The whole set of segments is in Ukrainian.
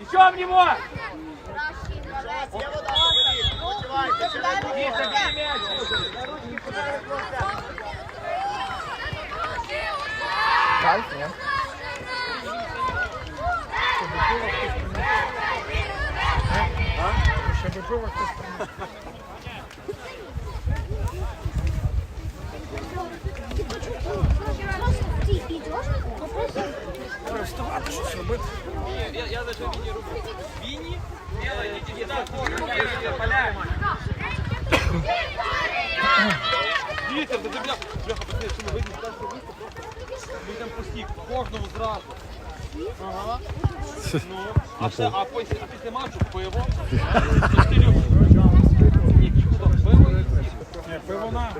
Еще в него! Кайф, нет? Еще бы было кто-то. Пиво хтось вставати, щось робити. Я, я даже Винни руку. Винни? Белая, иди сюда, поля. Вітер, ти бляха, пацани, що ми вийдемо перший виступ, просто ми йдемо постійно, кожному зразу. Ага. Ну, а, все, а, після, а після матчу пиво. Чотирьох. Які куди? Пиво і всі. Пиво на.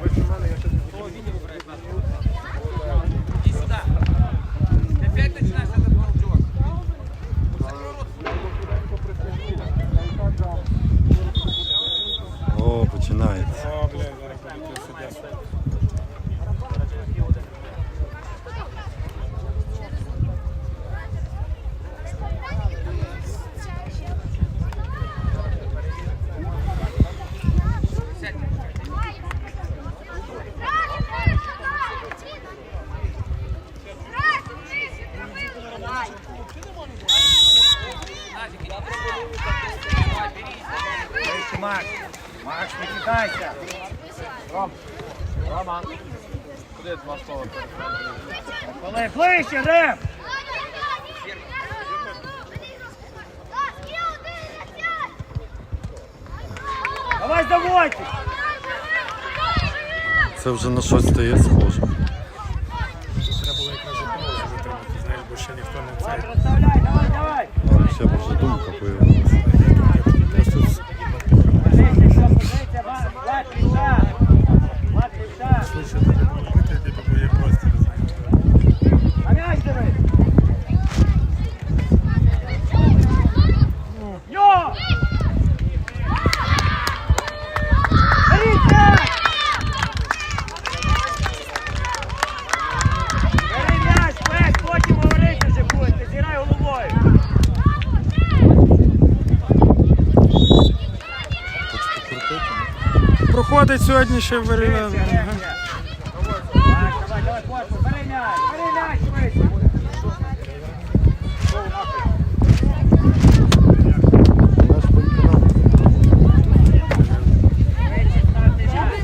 Давай давайте! Це вже на щось стає схоже. Треба було якраз за затримати, знаєш, бо ще ніхто не цей. Давай, давай, давай. Ще б вже думка появилася. Просто з- Позиція, все, позиція, Влад, Влад, піша. Влад, піша. швидше треба було робити, типу, бо є простір, знаєш. На м'яч диви. Йо! Беріть м'яч! Бери м'яч, Пек, потім говорити вже будете, зіграй головою. Проходить сьогодні ще в Давай, давай, давай, Костя, бери м'яч, бери м'яч, швидше. Наш банкомат. Швидше ставте м'яч.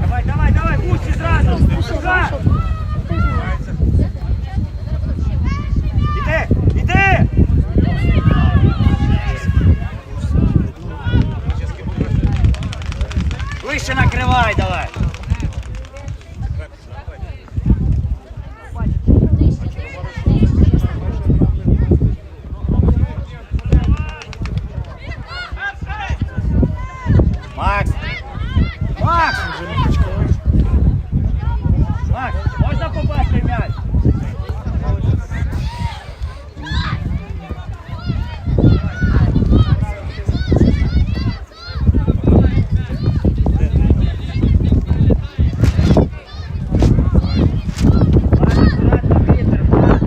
Давай, давай, давай, гусі зразу. Сюда. Іди, іди. Вище накривай, давай. Макс! Макс! Вже не почекаєш. Макс, можна попасти в м'яч? Макс, аккуратно, вітер, Макс.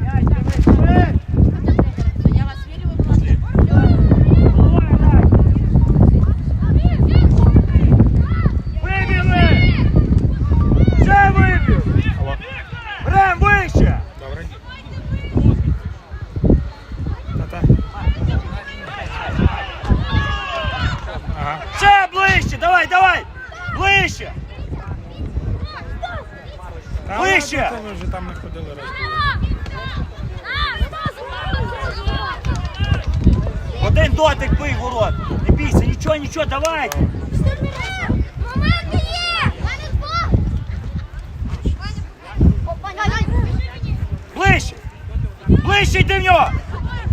М'яч, дивись, дивись! Я вас вірю, ви класні. Головою грай! Вибіли! Ще вибів! Алло. Рем вище! Добре. Та-та. Ага. Ще ближче! Давай, давай! Ближче! Та Ближче! ладно, то ви вже там не ходили раз були. Один дотик бий в ворот! Не бійся, нічого, нічого, давай! Ближче! Ближче йди в нього!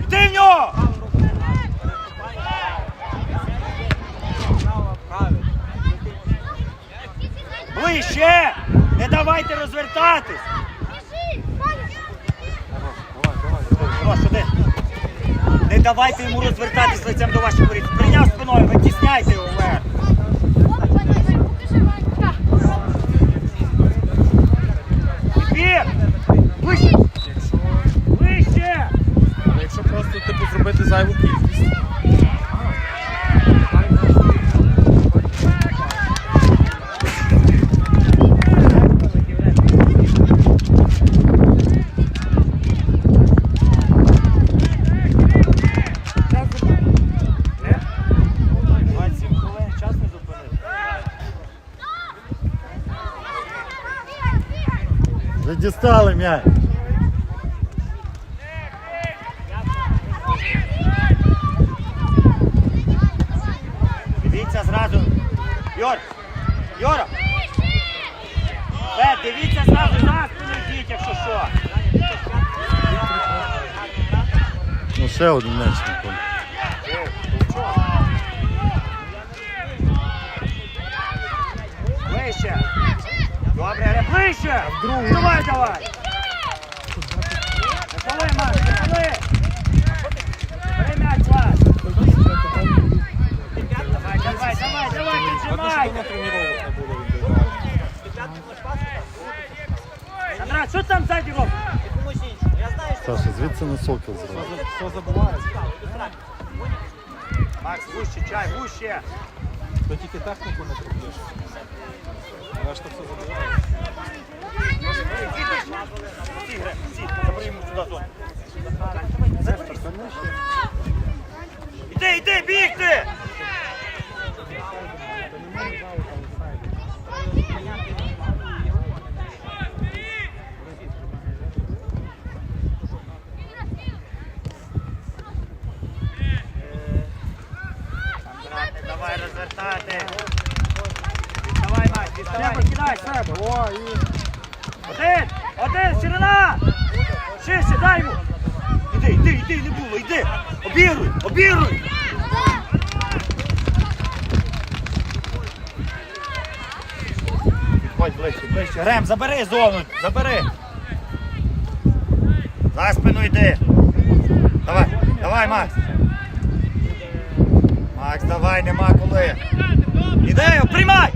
Йди в нього! Ближче! Не давайте розвертатись! Не давайте йому розвертатись лицем до ваших воріт. Прийняв спиною, витісняйте його просто типу зробити зайву кількість. Дістали м'яч. Якщо що. Ну ще один м'яч на полі. Ближче. Добре, але ближче. Давай, давай. Не коли, Макс, не коли. Бери м'яч, Влад. Давай, давай, давай, давай, піджимай. на тренуваннях не було індивідуально. Андрій, що там ззаді робиш? Саша, звідси на сокіл зразу. Хто забуває, Макс, вуще, чай, вуще. то тільки техніку не приб'єш. Все гри, забери йому сюди зону. Іди, іди, бігти! Андрате, давай розвертати. Відставай, Макс, відставай. Кидай, себе. О, і Один! Один! Ширина! Ширше, дай йому! Іди, іди, іди, не було, іди! Обіруй! Обіруй! Підходь ближче, ближче. Рем, забери зону, забери! За спину йди! Давай, давай, Макс! Макс, давай, нема коли! Ідею, приймай!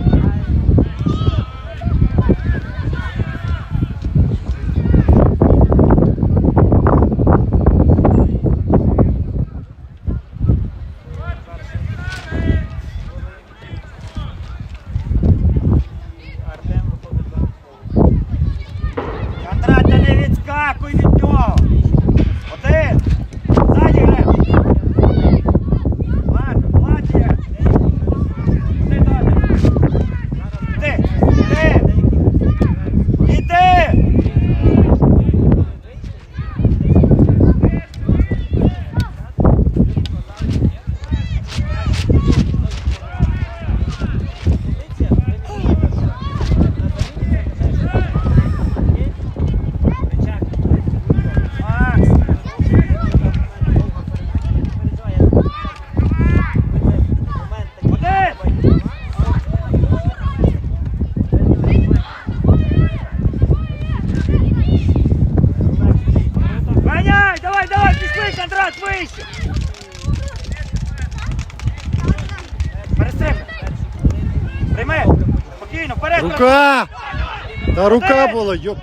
Та рука була, йоп.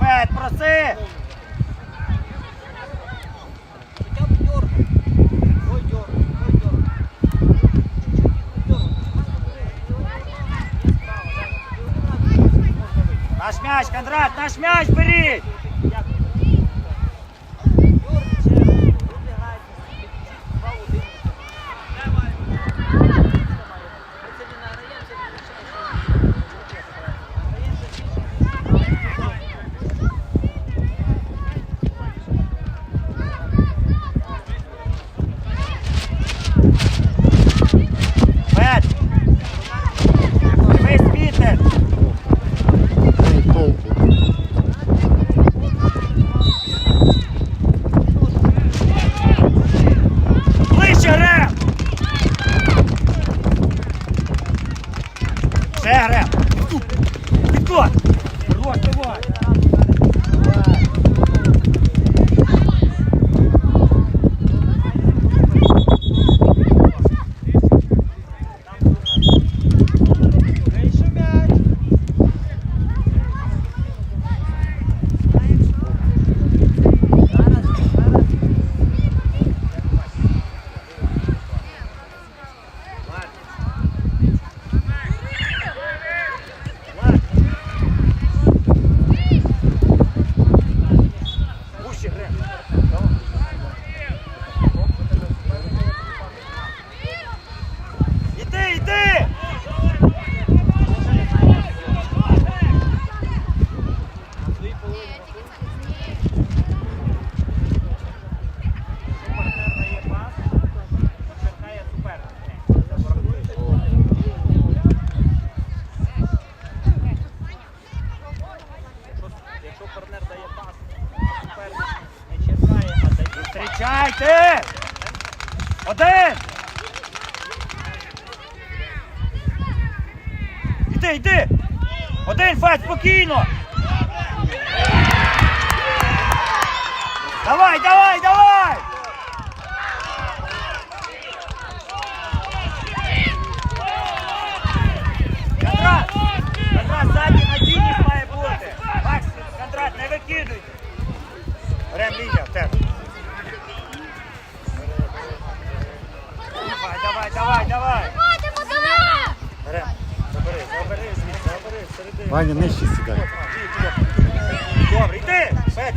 Фет, проси. Наш м'яч, Кондрат, наш м'яч беріть. Спокійно! Давай, давай, давай! Кондрат! Кондрат, ззаді надійність має бути! Макс, Кондрат, не викидуйте! Рем лінія в тебе. Давай, давай, давай, давай! Виходимо, давай! Рем, забери, забери звідси, забери, всередину. Ваня, нижче сідай. Добре, йди! Фед,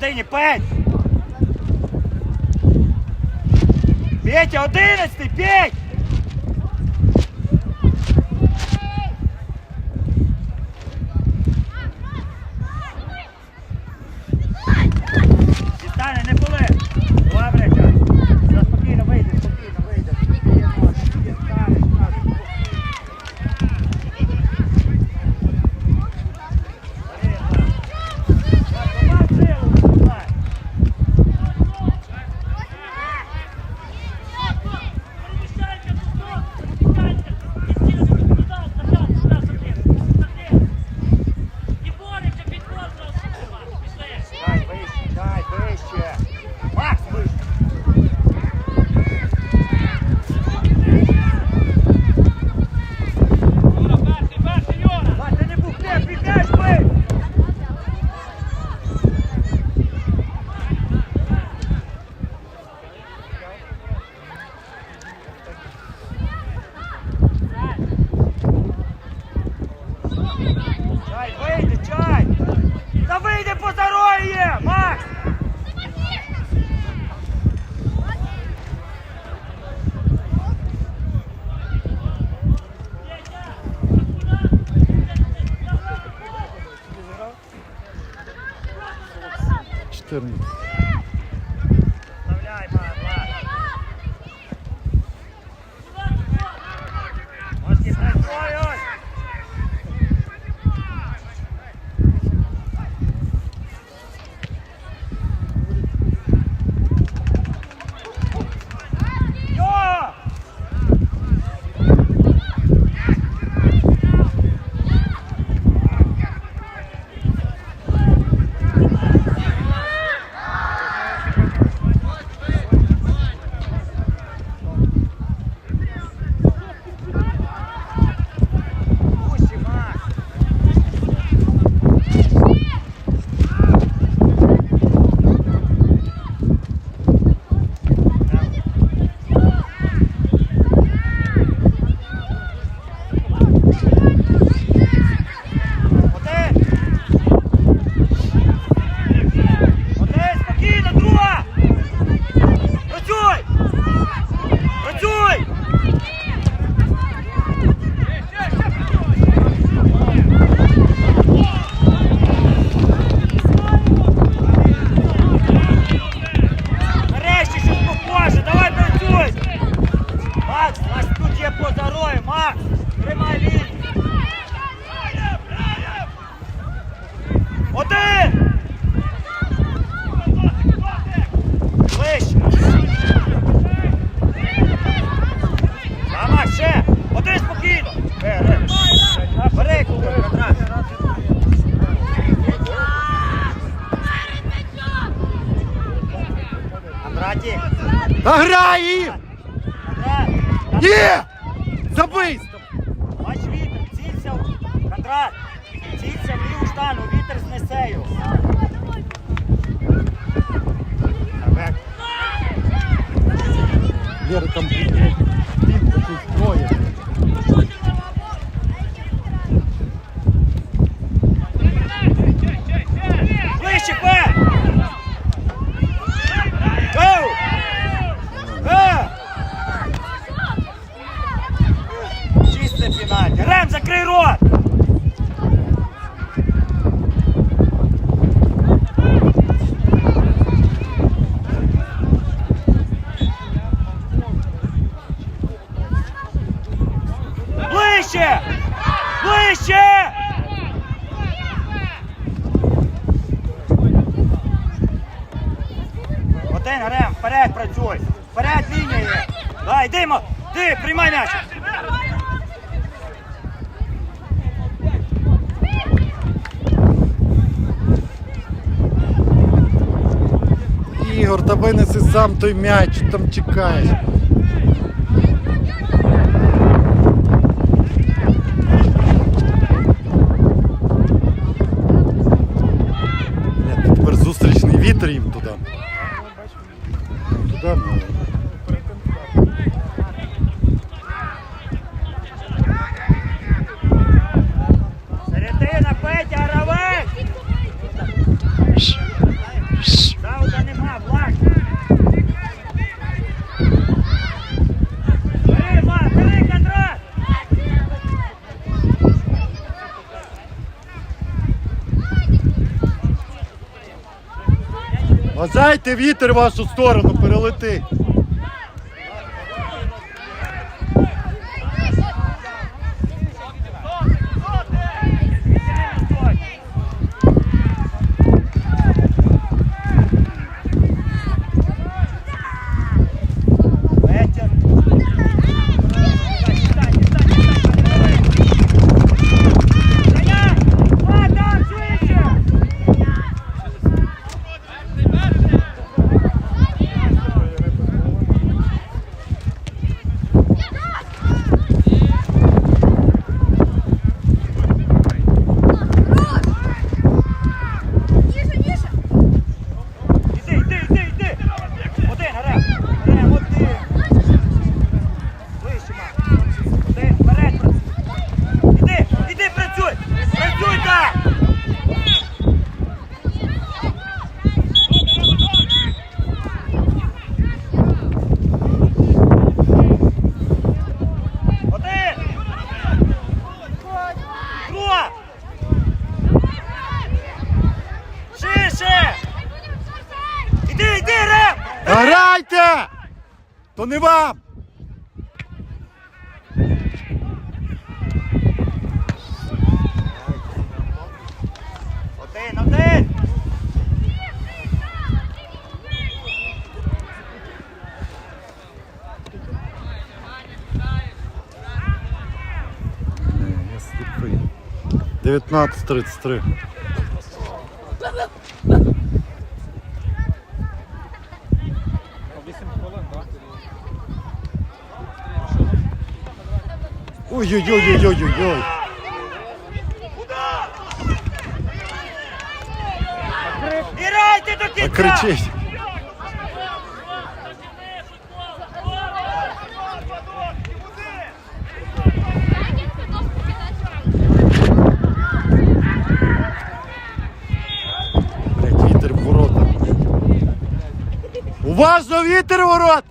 середині, п'ять! Петя, одинадцятий, п'ять! Макс, тут є поза роєм, Макс! Тримай лінію! Один! сам той м'яч там чекаєш. Дайте вітер в вашу сторону перелети. то не вам. Один, один. Девятнадцать тридцать три. Ой-ой-ой-ой-ой-ой. Играйте до конца! Кричить. Уважно вітер ворот!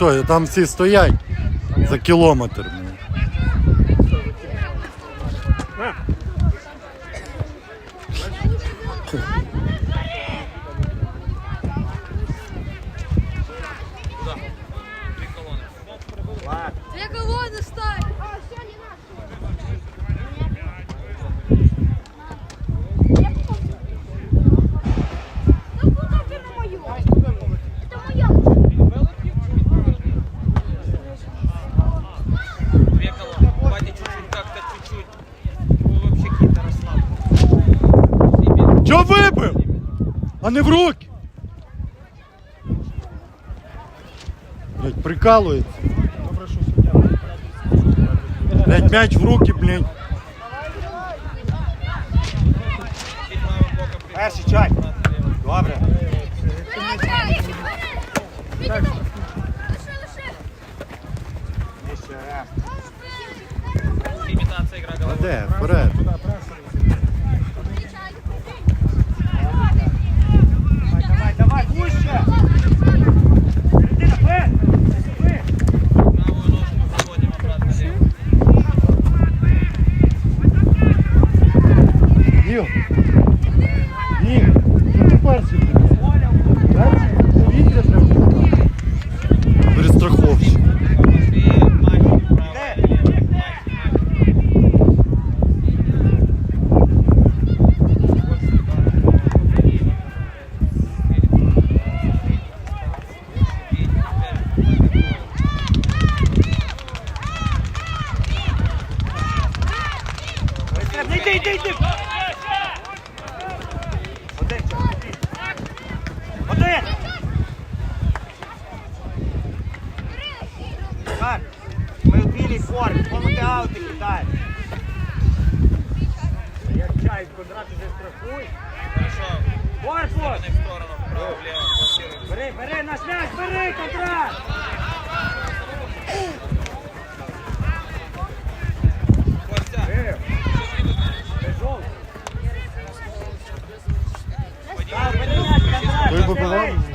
що, там всі стоять за кілометр. не в руки. Блять, прикалывается. Блять, м'яч в руки, блять. Бери, бери, наш м'яч, бери, контракт! Ти побивав?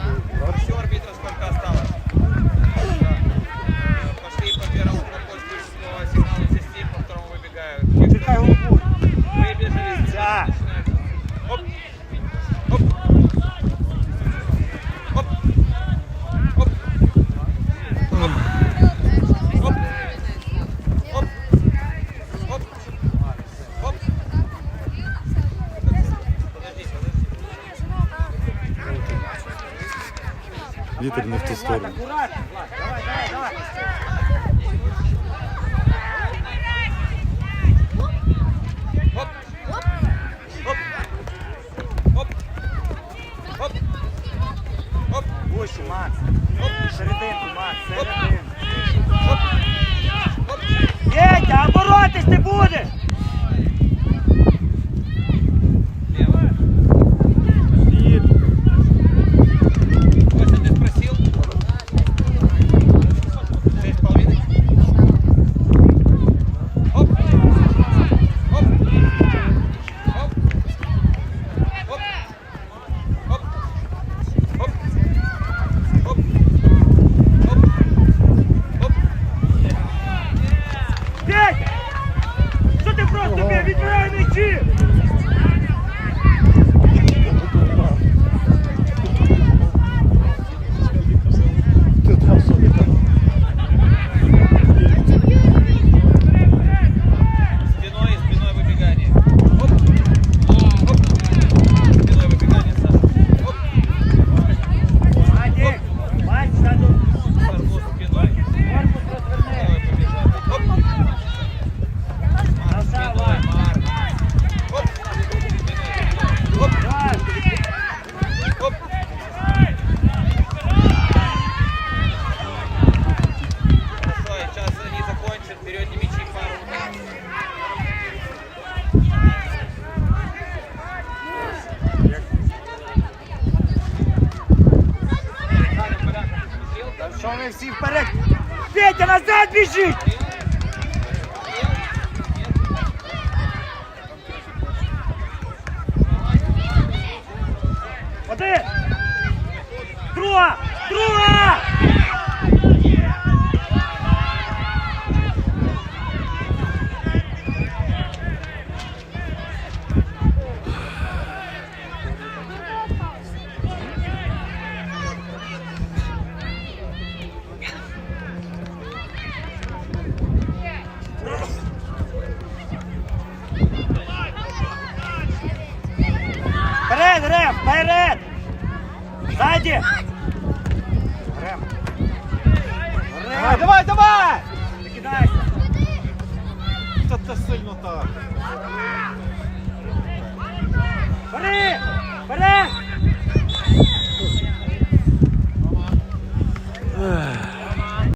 Друга! Друга!